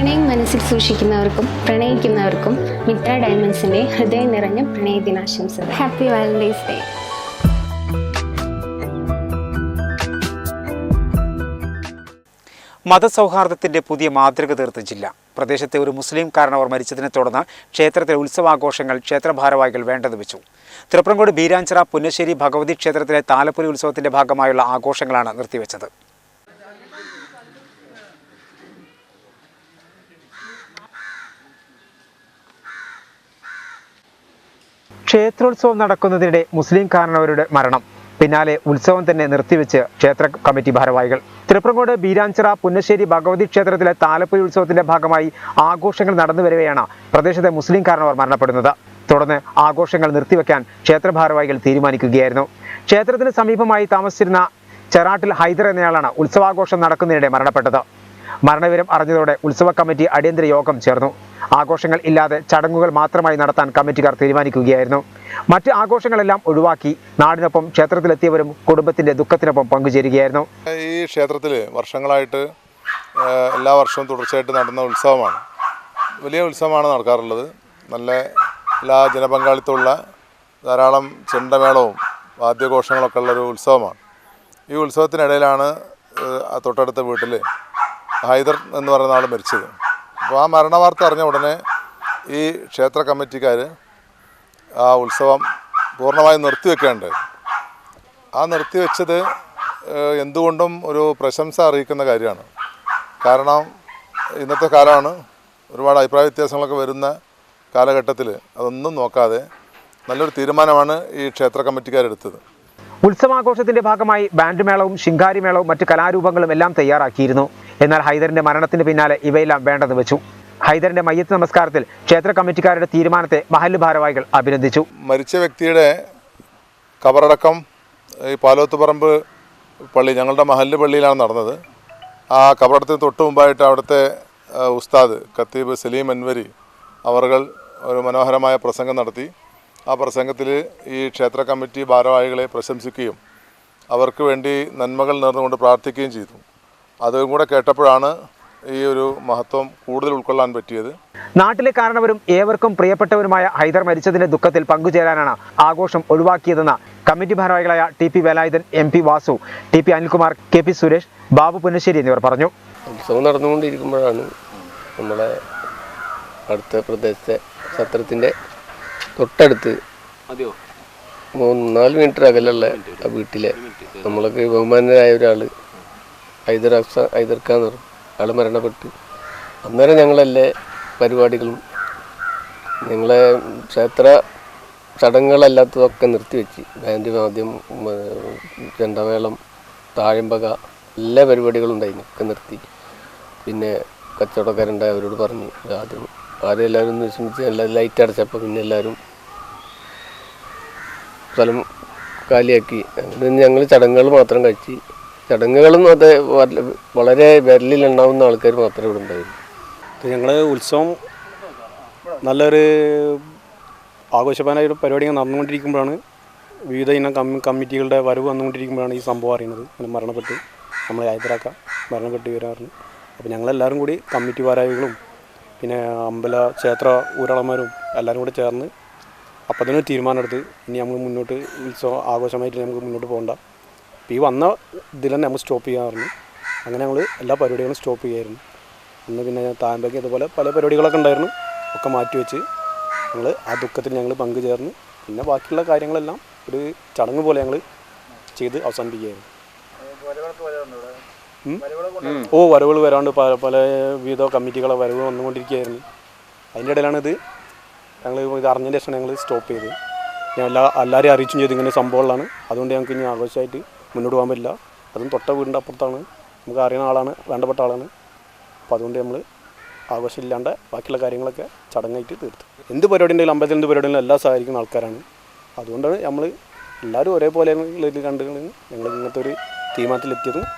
പ്രണയം മനസ്സിൽ സൂക്ഷിക്കുന്നവർക്കും പ്രണയിക്കുന്നവർക്കും മിത്ര ഡയമണ്ട്സിന്റെ ഹൃദയം നിറഞ്ഞ പ്രണയ ദിനാശംസകൾ ഹാപ്പി വാലന്റൈൻസ് ഡേ മതസൗഹാർദ്ദത്തിന്റെ പുതിയ മാതൃക തീർത്ത ജില്ല. പ്രദേശത്തെ ഒരു മുസ്ലിം കാരണവർ മരിച്ചതിനെ തുടർന്ന് ക്ഷേത്രത്തിലെ ഉത്സവാഘോഷങ്ങൾ ക്ഷേത്ര ഭാരവാഹികൾ വേണ്ടെന്ന് വെച്ചു. തിരുപ്പറങ്കോട് ബീരാഞ്ചിറ പുന്നശ്ശേരി ഭഗവതി ക്ഷേത്രത്തിലെ താലപ്പൊലി ഉത്സവത്തിന്റെ ഭാഗമായുള്ള ആഘോഷങ്ങളാണ് നിർത്തിവെച്ചത്. ക്ഷേത്രോത്സവം നടക്കുന്നതിനിടെ മുസ്ലിം കാരണവരുടെ മരണം. പിന്നാലെ ഉത്സവം തന്നെ നിർത്തിവെച്ച് ക്ഷേത്ര കമ്മിറ്റി ഭാരവാഹികൾ. തിരുപ്പറങ്കോട് ബീരാഞ്ചിറ പുന്നശ്ശേരി ഭഗവതി ക്ഷേത്രത്തിലെ താലപ്പൊലി ഉത്സവത്തിന്റെ ഭാഗമായി ആഘോഷങ്ങൾ നടന്നു വരവെയാണ് പ്രദേശത്തെ മുസ്ലിം കാരണവർ മരണപ്പെടുന്നത്. തുടർന്ന് ആഘോഷങ്ങൾ നിർത്തിവെക്കാൻ ക്ഷേത്ര ഭാരവാഹികൾ തീരുമാനിക്കുകയായിരുന്നു. ക്ഷേത്രത്തിന് സമീപമായി താമസിച്ചിരുന്ന ചെറാട്ടിൽ ഹൈദർ എന്നയാളാണ് ഉത്സവാഘോഷം നടക്കുന്നതിനിടെ മരണപ്പെട്ടത്. മരണവിവരം അറിഞ്ഞതോടെ ഉത്സവ കമ്മിറ്റി അടിയന്തര യോഗം ചേർന്നു. ആഘോഷങ്ങൾ ഇല്ലാതെ ചടങ്ങുകൾ മാത്രമായി നടത്താൻ കമ്മിറ്റിക്കാർ തീരുമാനിക്കുകയായിരുന്നു. മറ്റ് ആഘോഷങ്ങളെല്ലാം ഒഴിവാക്കി നാടിനൊപ്പം ക്ഷേത്രത്തിലെത്തിയവരും കുടുംബത്തിന്റെ ദുഃഖത്തിനൊപ്പം പങ്കുചേരുകയായിരുന്നു. ഈ ക്ഷേത്രത്തിൽ വർഷങ്ങളായിട്ട് എല്ലാ വർഷവും തുടർച്ചയായിട്ട് നടന്ന ഉത്സവമാണ്. വലിയ ഉത്സവമാണ് നടക്കാറുള്ളത്. നല്ല എല്ലാ ജനപങ്കാളിത്തമുള്ള ധാരാളം ചെണ്ടമേളവും വാദ്യഘോഷങ്ങളൊക്കെ ഉള്ളൊരു ഉത്സവമാണ്. ഈ ഉത്സവത്തിനിടയിലാണ് തൊട്ടടുത്ത വീട്ടിൽ ഹൈദർ എന്ന് പറയുന്ന ആൾ മരിച്ചത്. അപ്പോൾ ആ മരണവാർത്ത അറിഞ്ഞ ഉടനെ ഈ ക്ഷേത്ര കമ്മിറ്റിക്കാർ ആ ഉത്സവം പൂർണമായും നിർത്തിവെക്കേണ്ടത് ആ നിർത്തിവെച്ചത് എന്തുകൊണ്ടും ഒരു പ്രശംസ അറിയിക്കുന്ന കാര്യമാണ്. കാരണം ഇന്നത്തെ കാലമാണ് ഒരുപാട് അഭിപ്രായ വ്യത്യാസങ്ങളൊക്കെ വരുന്ന കാലഘട്ടത്തിൽ അതൊന്നും നോക്കാതെ നല്ലൊരു തീരുമാനമാണ് ഈ ക്ഷേത്ര കമ്മിറ്റിക്കാരെടുത്തത് ഉത്സവാഘോഷത്തിന്റെ ഭാഗമായി ബാൻഡ് മേളവും ശിങ്കാരി മേളവും മറ്റ് കലാരൂപങ്ങളും എല്ലാം തയ്യാറാക്കിയിരുന്നു. എന്നാൽ ഹൈദറിന്റെ മരണത്തിന് പിന്നാലെ ഇവയെല്ലാം വേണ്ടെന്ന് വെച്ചു. ഹൈദറിന്റെ മയ്യത്ത് നമസ്കാരത്തിൽ ക്ഷേത്ര കമ്മിറ്റിക്കാരുടെ തീരുമാനത്തെ മഹല്ല് ഭാരവാഹികൾ അഭിനന്ദിച്ചു. മരിച്ച വ്യക്തിയുടെ കബറടക്കം ഈ പാലോത്തുപറമ്പ് പള്ളി ഞങ്ങളുടെ മഹല്ല് പള്ളിയിലാണ് നടന്നത്. ആ കബറടത്തിന് തൊട്ട് മുമ്പായിട്ട് അവിടുത്തെ ഉസ്താദ് ഖത്തീബ് സലീം അൻവരി അവർകൾ ഒരു മനോഹരമായ പ്രസംഗം നടത്തി. ആ പ്രസംഗത്തിൽ ഈ ക്ഷേത്ര കമ്മിറ്റി ഭാരവാഹികളെ പ്രശംസിക്കുകയും അവർക്ക് വേണ്ടി നന്മകൾ നേർന്നുകൊണ്ട് പ്രാർത്ഥിക്കുകയും ചെയ്തു. അതും കൂടെ കേട്ടപ്പോഴാണ് ഈ ഒരു മഹത്വം കൂടുതൽ ഉൾക്കൊള്ളാൻ പറ്റിയത്. നാട്ടിലെ കാരണവരും ഏവർക്കും പ്രിയപ്പെട്ടവരുമായ ഹൈദർ മരിച്ചതിന്റെ ദുഃഖത്തിൽ പങ്കുചേരാനാണ് ആഘോഷം ഒഴിവാക്കിയതെന്ന് കമ്മിറ്റി ഭാരവാഹികളായ T P Velayudhan M P Vasu T P Anilkumar K P Suresh Babu Punnassery എന്നിവർ പറഞ്ഞു. ഉത്സവം നടന്നുകൊണ്ടിരിക്കുമ്പോഴാണ് നമ്മുടെ അടുത്ത പ്രദേശത്തെ സത്രത്തിന്റെ തൊട്ടടുത്ത് മൂന്ന് നാല് മീറ്റർ അകലുള്ള ആ വീട്ടിലെ നമ്മളൊക്കെ ബഹുമാനരായ ഒരാൾ ഹൈദർ അഫ്സ ഹൈദർ ഖാൻ എന്ന് പറയും ആൾ മരണപ്പെട്ട്. അന്നേരം ഞങ്ങളെല്ലാ പരിപാടികളും ഞങ്ങളെ ക്ഷേത്ര ചടങ്ങുകളല്ലാത്തതൊക്കെ നിർത്തിവെച്ച്. ബാൻഡ് വാദ്യം ഉം, ചെണ്ടമേളം താഴമ്പക എല്ലാ പരിപാടികളും ഉണ്ടായിരുന്നു ഒക്കെ നിർത്തി. പിന്നെ കച്ചവടക്കാരുണ്ടായ അവരോട് പറഞ്ഞു ആദ്യം ആരും എല്ലാവരും ഒന്ന് വിഷമിച്ച് എല്ലാ ലൈറ്റ് അടച്ചപ്പോൾ പിന്നെ എല്ലാവരും സ്ഥലം കാലിയാക്കി. അങ്ങനെ ഞങ്ങൾ ചടങ്ങുകൾ മാത്രം കഴിച്ച് ചടങ്ങുകളും അത് വളരെ വിരലിലുണ്ടാവുന്ന ആൾക്കാർ മാത്രമേ ഇവിടെ ഉണ്ടായിരുന്നു ഞങ്ങൾ ഉത്സവം നല്ലൊരു ആഘോഷപരമായ പരിപാടികൾ നടന്നുകൊണ്ടിരിക്കുമ്പോഴാണ് വിവിധ ഇനം കമ്മി കമ്മിറ്റികളുടെ വരവ് വന്നുകൊണ്ടിരിക്കുമ്പോഴാണ് ഈ സംഭവം അറിയുന്നത്. അങ്ങനെ മരണപ്പെട്ട് നമ്മൾ ഹൈദരാക്ക മരണപ്പെട്ട് വരാറുണ്ട് അപ്പോൾ ഞങ്ങളെല്ലാവരും കൂടി കമ്മിറ്റി ഭാരവാഹികളും പിന്നെ അമ്പല ക്ഷേത്ര ഊരാളന്മാരും എല്ലാവരും കൂടി ചേർന്ന് അപ്പം തന്നെ തീരുമാനമെടുത്ത് ഇനി നമ്മൾ മുന്നോട്ട് ഉത്സവം ആഘോഷമായിട്ട് നമുക്ക് മുന്നോട്ട് പോകണ്ട. അപ്പോൾ ഈ വന്ന ഇതിൽ തന്നെ നമ്മൾ സ്റ്റോപ്പ് ചെയ്യാറുണ്ട്. അങ്ങനെ ഞങ്ങൾ എല്ലാ പരിപാടികളും സ്റ്റോപ്പ് ചെയ്യായിരുന്നു. അന്ന് പിന്നെ താമ്പയ്ക്ക് അതുപോലെ പല പരിപാടികളൊക്കെ ഉണ്ടായിരുന്നു. ഒക്കെ മാറ്റിവെച്ച് ഞങ്ങൾ ആ ദുഃഖത്തിൽ ഞങ്ങൾ പങ്കുചേർന്ന് പിന്നെ ബാക്കിയുള്ള കാര്യങ്ങളെല്ലാം ഒരു ചടങ്ങ് പോലെ ഞങ്ങൾ ചെയ്ത് അവസാനിപ്പിക്കുകയായിരുന്നു? ഓ വരവുകൾ വരാണ്ട് പല പല വിധ കമ്മിറ്റികളെ വരവ് വന്നുകൊണ്ടിരിക്കുകയായിരുന്നു. അതിന്റെ ഇടയിലാണ് ഇത് ഞങ്ങൾ ഇത് അറിഞ്ഞതിന് ശേഷം ഞങ്ങൾ സ്റ്റോപ്പ് ചെയ്തത്. ഞാൻ എല്ലാ എല്ലാവരെയും അറിയിച്ചും ചെയ്ത് ഇങ്ങനെ സംഭവങ്ങളാണ് അതുകൊണ്ട് ഞങ്ങൾക്ക് ഇനി ആഘോഷമായിട്ട് മുന്നോട്ട് പോകാൻ പറ്റില്ല. അതും തൊട്ട വീടിന്റെ അപ്പുറത്താണ്. നമുക്ക് അറിയുന്ന ആളാണ് വേണ്ടപ്പെട്ട ആളാണ്. അപ്പോൾ അതുകൊണ്ട് നമ്മൾ ആഘോഷമില്ലാണ്ട് ബാക്കിയുള്ള കാര്യങ്ങളൊക്കെ ചടങ്ങായിട്ട് തീർത്തു. എന്ത് പരിപാടി ഉണ്ടെങ്കിലും അമ്പലത്തിൽ എന്ത് പരിപാടി ഉണ്ടെങ്കിലും എല്ലാം സഹായിക്കുന്ന ആൾക്കാരാണ്. അതുകൊണ്ടാണ് നമ്മൾ എല്ലാവരും ഒരേപോലെ കണ്ടു ഞങ്ങൾ ഇങ്ങനത്തെ ഒരു തീരുമാനത്തിലെത്തിയതും